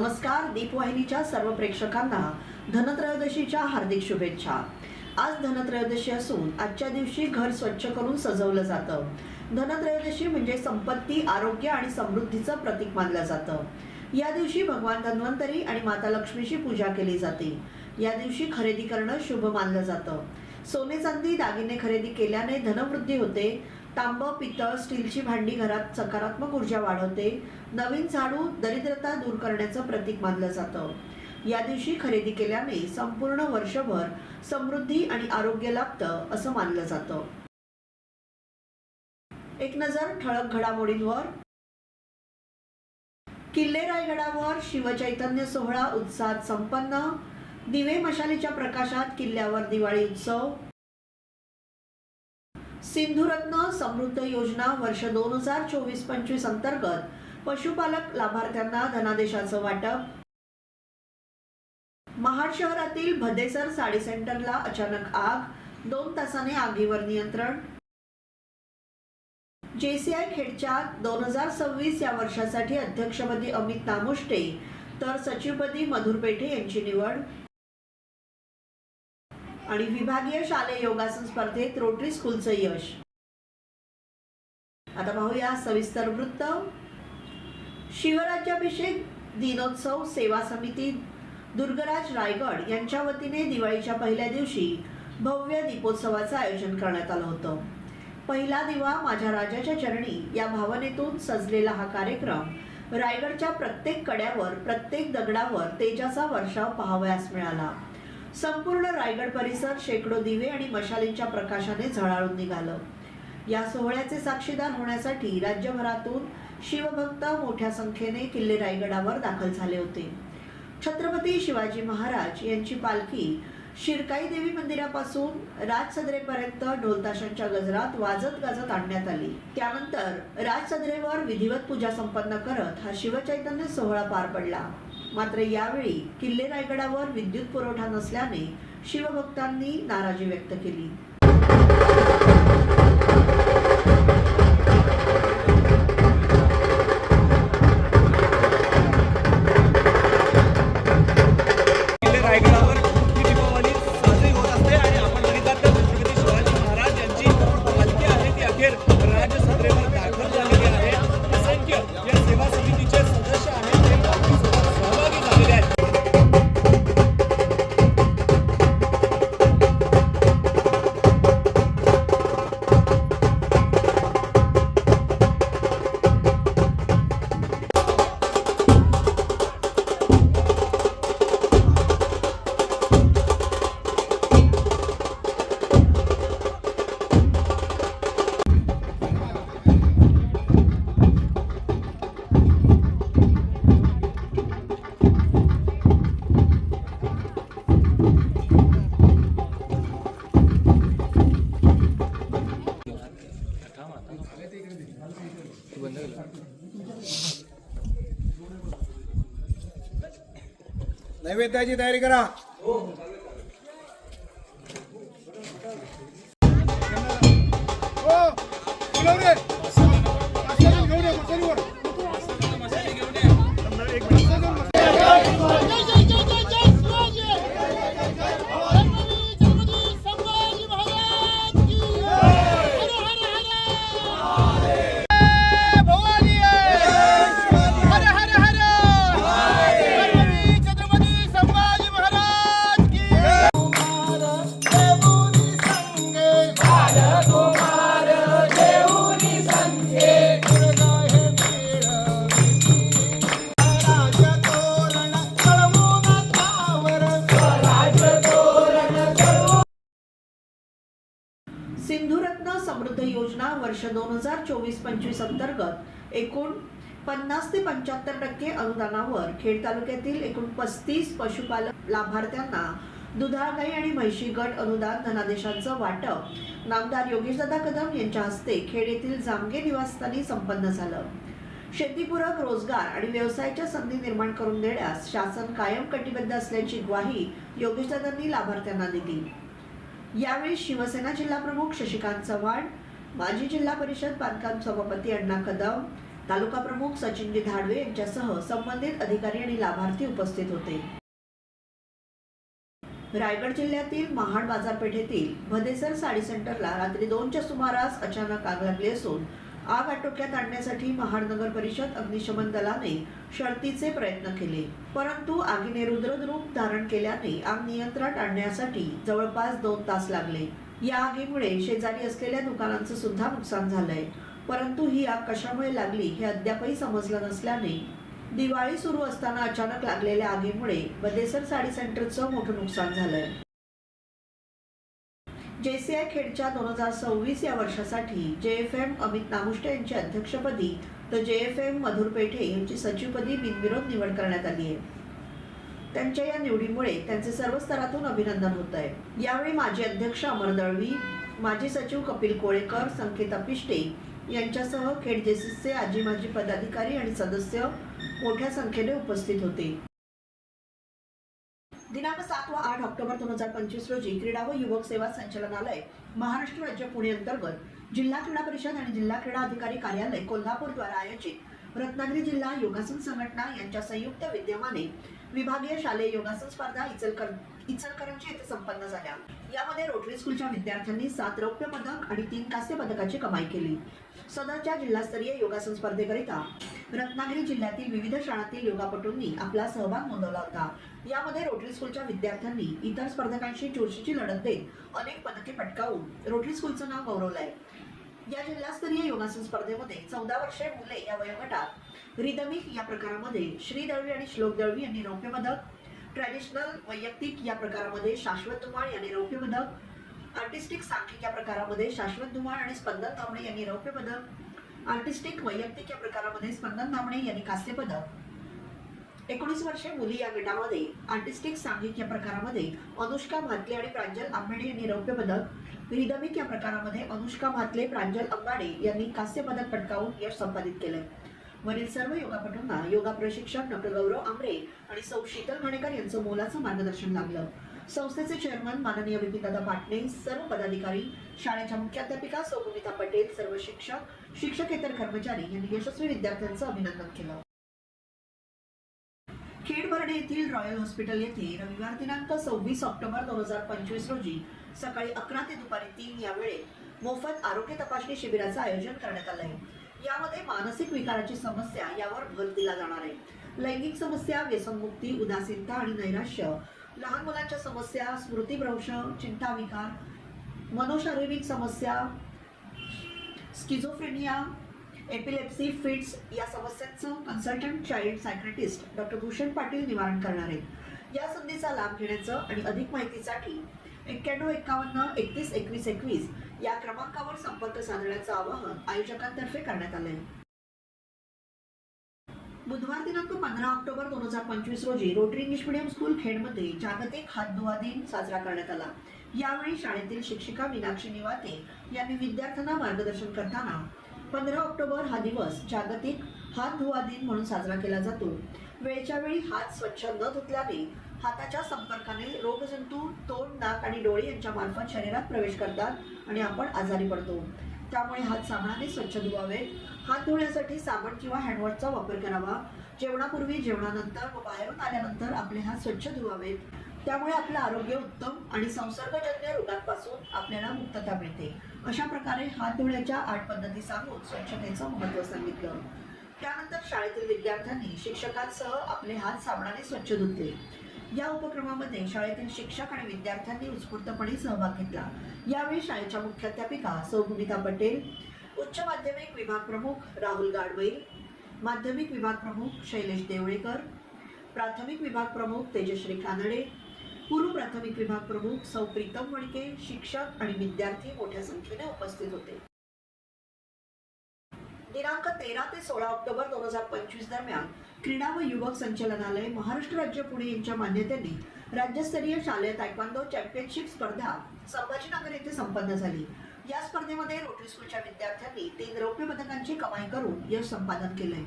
नमस्कार दीपवाहिनीच्या सर्व प्रेक्षकांना धनत्रयोदशीच्या हार्दिक शुभेच्छा. आज धनत्रयोदशी असून आजच्या दिवशी घर स्वच्छ करून सजवलं जातं. धनत्रयोदशी म्हणजे संपत्ती आरोग्य आणि समृद्धीचं प्रतीक मानलं जातं. या दिवशी भगवान धन्वंतरी आणि माता लक्ष्मीची पूजा केली जाते. या दिवशी खरेदी करणं शुभ मानलं जातं. सोने चांदी दागिने खरेदी केल्याने धनवृद्धी होते. तांब पितळ स्टीलची भांडी घरात सकारात्मक ऊर्जा वाढवते. नवीन झाडू दरिद्रता दूर करण्याचं प्रतीक मानलं जातं. या दिवशी खरेदी केल्याने संपूर्ण वर्षभर समृद्धी आणि आरोग्य लाभतं असं मानलं जातं. एक नजर ठळक घडामोडींवर. किल्ले रायगडावर शिवचैतन्य सोहळा उत्साहात संपन्न. दिवे मशालीच्या प्रकाशात किल्ल्यावर दिवाळी उत्सव. सिंधुरत्न समृद्ध योजना वर्ष दोन हजार चोवीस पंचवीस अंतर्गत पशुपालक लाभार्थ्यांना धनादेशाचं वाटप. महाड शहरातील भदेसर साडी सेंटरला अचानक आग दोन तासाने आगीवर नियंत्रण. जेसीआय खेडच्या दोन हजार सव्वीस या वर्षासाठी अध्यक्षपदी अमित तामुष्टे तर सचिवपदी मधुर पेठे यांची निवड. आणि विभागीय शालेय योगासन स्पर्धेत रोटरी स्कूलचं यश. आता पाहूया सविस्तर वृत्त. शिवराज्याभिषेक दिनोत्सव सेवा समिती दुर्गराज रायगड यांच्या वतीने दिवाळीच्या पहिल्या दिवशी भव्य दीपोत्सवाचं आयोजन करण्यात आलं होतं. पहिला दिवा माझ्या राजाच्या चरणी या भावनेतून सजलेला हा कार्यक्रम रायगडच्या प्रत्येक कड्यावर प्रत्येक दगडावर तेजाचा वर्षाव पाहावयास मिळाला. संपूर्ण रायगड परिसर शेकडो दिवे आणि मशालींच्या प्रकाशाने झळाळून निघालं. या सोहळ्याचे साक्षीदार होण्यासाठी राज्यभरातून शिवभक्त मोठ्या संख्येने किल्ले रायगडावर दाखल झाले होते. छत्रपती शिवाजी महाराज यांची पालखी शिरकाई देवी मंदिरापासून राजसदरेपर्यंत ढोलताशांच्या गजरात वाजत गाजत आणण्यात आली. त्यानंतर राजसदरेवर विधिवत पूजा संपन्न करत हा शिवचैतन्य सोहळा पार पडला. मात्र यावेळी किल्ले रायगडावर विद्युत पुरवठा नसल्याने शिवभक्तांनी नाराजी व्यक्त केली. नैवेद्याची तयारी करा. हो, ओ रे. चोवीस पंचवीस अंतर्गत एकूण पन्नास ते पंच्याहत्तर टक्के अनुदानावर खेड तालुक्यातील एकूण पस्तीस पशुपालक लाभार्थ्यांना दुधाळ गाई आणि म्हैशी गट अनुदान धनादेशांचं वाटप. नामदार योगेशदादा कदम यांच्या हस्ते खेड येथील जामगे निवासस्थानी संपन्न झालं. शेतीपूरक रोजगार आणि व्यवसायाच्या संधी निर्माण करून देण्यास शासन कायम कटिबद्ध असल्याची ग्वाही योगेशदादांनी लाभार्थ्यांना दिली. यावेळी शिवसेना जिल्हाप्रमुख शशिकांत चव्हाण माजी जिल्हा परिषद बांधकाम सभापती अण्णा कदम तालुका प्रमुख सचिनजी धाडवे यांच्यासह संबंधित अधिकारी आणि लाभार्थी उपस्थित होते. रायगड जिल्ह्यातील महाड बाजारपेठेतील भदेसर साडी सेंटरला रात्री दोनच्या सुमारास अचानक आग लागली असून आग आटोक्यात आणण्यासाठी महाड नगर परिषद अग्निशमन दलाने शर्तीचे प्रयत्न केले. परंतु आगीने रुद्रद्रूप धारण केल्याने आग नियंत्रणात आणण्यासाठी जवळपास दोन तास लागले. या आगीमुळे शेजारी असलेल्या दुकानांचं सुद्धा नुकसान झालंय. परंतु ही आग कशामुळे लागली हे अद्यापही समजलं नसल्याने दिवाळी सुरू असताना अचानक लागलेल्या आगीमुळे बदेसर साडी सेंटरचं मोठं नुकसान झालंय. जेसीआय खेडच्या दोन हजार सव्वीस या वर्षासाठी जे एफ एम अमित नागुष्टे यांच्या अध्यक्षपदी तर जे एफ एम मधुर पेठे यांची सचिवपदी बिनविरोध निवड करण्यात आली आहे. त्यांच्या या निवडीमुळे त्यांचे सर्व स्तरातून अभिनंदन होत आहे. यावेळी माजी अध्यक्ष अमर दळवी माजी सचिव कपिल कोळेकर संकेता पिष्टे यांच्यासह खेड जेसीचे आजी माजी पदाधिकारी आणि सदस्य मोठ्या संख्येने उपस्थित होते. दिनांक सात व आठ ऑक्टोबर दोन हजार पंचवीस रोजी क्रीडा व युवक सेवा संचालनालय महाराष्ट्र राज्य पुणे अंतर्गत जिल्हा क्रीडा परिषद आणि जिल्हा क्रीडा अधिकारी कार्यालय कोल्हापूर द्वारा आयोजित रत्नागिरी जिल्हा योगासन संघटना यांच्या संयुक्त विद्यमाने विभागीय शालेय योगासन स्पर्धा इचलकर इचलकरंजी येथे संपन्न झाल्या. यामध्ये रोटरी स्कूलच्या विद्यार्थ्यांनी सात रौप्य पदक आणि तीन कांस्य पदकाची कमाई केली. सदरच्या जिल्हास्तरीय योगासन स्पर्धेकरिता रत्नागिरी जिल्ह्यातील विविध शाळांतील योगापटूंनी आपला सहभाग नोंदवला होता. यामध्ये रोटरी स्कूलच्या विद्यार्थ्यांनी इतर स्पर्धकांशी चुरशीची लढत देत अनेक पदके पटकावून रोटरी स्कूलचं नाव गौरवलंय. या जिल्हास्तरीय योगासन स्पर्धेमध्ये चौदा वर्षे मुले या वयोगटात रिदमिक या प्रकारामध्ये श्री दळवी आणि श्लोक दळवी यांनी रौप्य पदक ट्रॅडिशनल वैयक्तिक या प्रकारामध्ये शाश्वत धुमाळ यांनी रौप्य पदक आर्टिस्टिक सांख्यिक या प्रकारामध्ये शाश्वत धुमाळ आणि स्पंदन धामणे यांनी रौप्य पदक आर्टिस्टिक वैयक्तिक या प्रकारामध्ये स्पंदन धामणे यांनी कांस्य पदक. एकोणीस वर्षे मुली या गटामध्ये आर्टिस्टिक सांघिक या प्रकारामध्ये अनुष्का भातले आणि प्रांजल आंबेडे यांनी रौप्य पदक रिदमिक या प्रकारामध्ये अनुष्का भातले प्रांजल अंबाडे यांनी कांस्य पदक पटकावून यश संपादित केले वरील सर्व योगापटूंना योगा प्रशिक्षक डॉक्टर गौरव आंबरे आणि सौ शीतल घाणेकर यांचं मोलाचं मार्गदर्शन लागलं. संस्थेचे चेअरमन माननीय विपिनदादा पाटणे सर्व पदाधिकारी शाळेच्या मुख्याध्यापिका सौमिता पटेल सर्व शिक्षक शिक्षकेतर कर्मचारी यांनी यशस्वी विद्यार्थ्यांचं अभिनंदन केलं. खेडबर्डे येथील रॉयल हॉस्पिटल येथे रविवार दिनांक सव्वीस ऑक्टोबर दोन हजार पंचवीस रोजी सकाळी अकरा ते दुपारी तीन या वेळेत मोफत आरोग्य तपासणी शिबिराचं आयोजन करण्यात आलं आहे यामध्ये मानसिक विकाराची समस्या यावर भर दिला जाणार आहे. लैंगिक समस्या व्यसनमुक्ती उदासीनता आणि नैराश्य. लहान मुलांच्या समस्या स्मृतीभ्रंश चिंता विकार मनोशारीरिक समस्या स्किझोफ्रेनिया एपिलेप्सी फिट्स या समस्यांचं consultant child psychiatrist doctor Bhushan Patil निवारण करणार आहेत. या संधीचा लाभ घेण्याचं आणि अधिक माहितीसाठी एक्क्याण्णव एक्कावन्न एकतीस एकवीस एकवीस या क्रमांकावर संपर्क साधण्याचं आवाहन आयोजकांतर्फे करण्यात आलं आहे बुधवार दिनांक पंधरा ऑक्टोबर दोन हजार पंचवीस रोजी रोटरी इंग्लिश मिडियम स्कूल खेडमध्ये जागतिक हात धुवा दिन साजरा करण्यात आला. यावेळी शाळेतील शिक्षिका मीनाक्षी निवाते यांनी विद्यार्थ्यांना मार्गदर्शन करताना पंधरा ऑक्टोबर हा दिवस जागतिक हात धुवा दिन म्हणून साजरा केला जातो. वेळच्या वेळी हात स्वच्छ न धुतल्याने हाताच्या संपर्काने रोगजंतू तोंड नाक आणि डोळे यांच्या मार्फत शरीरात प्रवेश करतात आणि आपण आजारी पडतो. त्यामुळे हात साबणाने स्वच्छ धुवावेत हात धुण्यासाठी साबण किंवा हँडवॉशचा वापर करावा. जेवणापूर्वी जेवणानंतर व बाहेरून आल्यानंतर आपले हात स्वच्छ धुवावेत त्यामुळे आपलं आरोग्य उत्तम आणि संसर्गजन्य रोगांपासून आपल्याला मुक्तता मिळते. अशा प्रकारे हात धुण्याच्या आठ पद्धती सांगून स्वच्छतेचं महत्त्व सांगितलं. त्यानंतर शाळेतील विद्यार्थ्यांनी शिक्षकांसह आपले हात साबणाने स्वच्छ धुतले. या उपक्रमामध्ये शाळेतील शिक्षक आणि विद्यार्थ्यांनी उत्स्फूर्तपणे सहभाग घेतला. यावेळी शाळेच्या मुख्याध्यापिका सौभूमिता पटेल उच्च माध्यमिक विभाग प्रमुख राहुल गाडवैल माध्यमिक विभाग प्रमुख शैलेश देवळेकर प्राथमिक विभाग प्रमुख तेजश्री कानडे पूर्व प्राथमिक विभाग प्रमुख सौ प्रीतम वणके शिक्षक आणि विद्यार्थी मोठ्या संख्येने उपस्थित होते. दिनांक तेरा ते सोळा ऑक्टोबर दोन हजार पंचवीस दरम्यान क्रीडा व युवक संचालनालय महाराष्ट्र राज्य पुणे यांच्या मान्यतेने राज्यस्तरीय शालेय तायक्वांदो चॅम्पियनशिप स्पर्धा संभाजीनगर येथे संपन्न झाली. या स्पर्धेमध्ये रोटरी स्कूलच्या विद्यार्थ्यांनी तीन रौप्य पदकांची कमाई करून यश संपादन केलंय.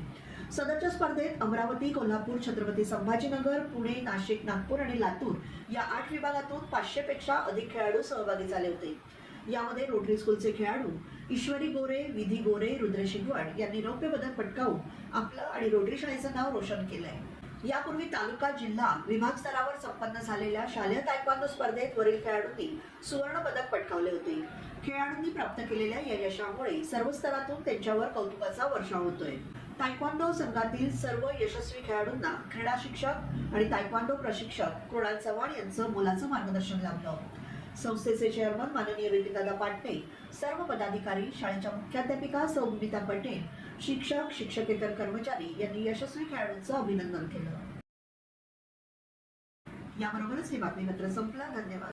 सदरच्या स्पर्धेत अमरावती कोल्हापूर छत्रपती संभाजीनगर पुणे नाशिक नागपूर आणि लातूर या आठ विभागातून पाचशे पेक्षा अधिक खेळाडू सहभागी झाले होते. यामध्ये रोटरी स्कूलचे खेळाडू ईश्वरी गोरे विधी गोरे रुद्र शिगवड यांनी रौप्य पदक पटकावून आपलं आणि रोटरी शाळेचं नाव रोशन केलंय. यापूर्वी तालुका जिल्हा विभाग स्तरावर संपन्न झालेल्या शालेय तायक्वांदो स्पर्धेत वरील खेळाडूंनी सुवर्ण पदक पटकावले होते. खेळाडूंनी प्राप्त केलेल्या या यशामुळे सर्व स्तरातून त्यांच्यावर कौतुकाचा वर्षाव होतोय. तायक्वांदो संघातील सर्व यशस्वी खेळाडूंना क्रीडा शिक्षक आणि तायक्वांदो प्रशिक्षक कृणाल चव्हाण यांचं मोलाचं मार्गदर्शन लाभलं. संस्थेचे चेअरमन माननीय विपिनदादा पाटणे सर्व पदाधिकारी शाळेच्या मुख्याध्यापिका सौमिता पटेल शिक्षक शिक्षकेतर कर्मचारी यांनी यशस्वी खेळाडूंचं अभिनंदन केलं. याबरोबरच हे बातमीपत्र संपलं. धन्यवाद.